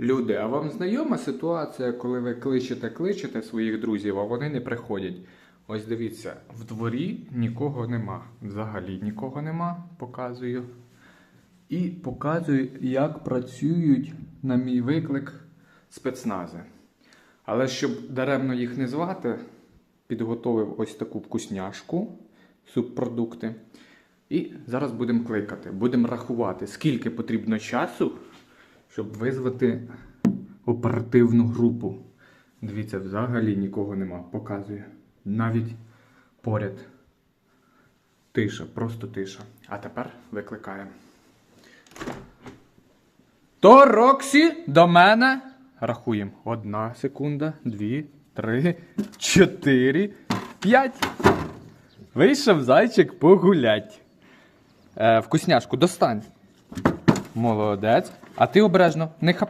Люди, а вам знайома ситуація, коли ви кличете, кличете своїх друзів, а вони не приходять? Ось дивіться, в дворі нікого нема. Взагалі нікого нема, показую. І показую, як працюють на мій виклик спецнази. Але щоб даремно їх не звати, підготовив ось таку вкусняшку, субпродукти. І зараз будемо кликати, будемо рахувати, скільки потрібно часу, щоб визвати оперативну групу. Дивіться, взагалі нікого нема. Показую. Навіть поряд. Тиша, просто тиша. А тепер викликаємо. То Роксі до мене. Рахуємо. Одна секунда, дві, три, чотири, п'ять. Вийшов зайчик погулять. Е, вкусняшку достань. Молодець. А ти обережно, не хапай.